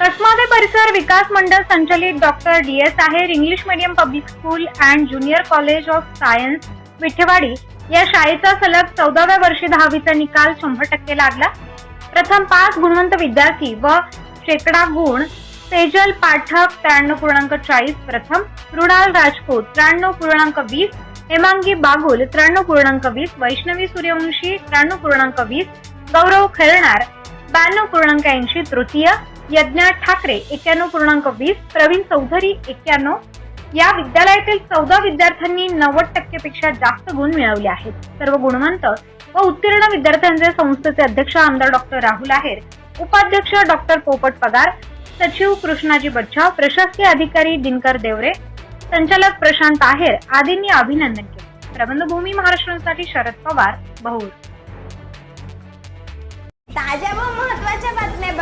कसमादे परिसर विकास मंडळ संचलित doctor D S Aher English medium public school and junior college of science Vithewadi या शाळेचा सलग चौदाव्या वर्षी दहावीचा निकाल शंभर टक्के लागला. प्रथम पाच गुणवंत विद्यार्थी व शेकडा गुण सेजल पाठक त्र्याण्णव पूर्णांक चाळीस प्रथम मृणाल राजपूत त्र्याण्णव पूर्णांक वीस हेमांगी बागुल त्र्याण्णव पूर्णांक वीस वैष्णवी सूर्यवंशी त्र्याण्णव पूर्णांक वीस गौरव खेळणार ब्याण्णव पूर्णांक ऐंशी तृतीय यज्ञा ठाकरे एक्क्याण्णव पूर्णांक वीस प्रवीण चौधरी एक्क्याण्णव या विद्यालयातील चौदा विद्यार्थ्यांनी नव्वद टक्केपेक्षा जास्त गुण मिळवले आहेत. सर्व गुणवंत व उत्तीर्ण विद्यार्थ्यांचे संस्थेचे अध्यक्ष आमदार डॉक्टर राहुल आहेर उपाध्यक्ष डॉक्टर पोपट पगार सचिव कृष्णाजी बच्छाव प्रशासकीय अधिकारी दिनकर देवरे संचालक प्रशांत आहेर आदींनी अभिनंदन केले. प्रबंधभूमी महाराष्ट्रासाठी शरद पवार बहुळ. ताज्या व महत्त्वाच्या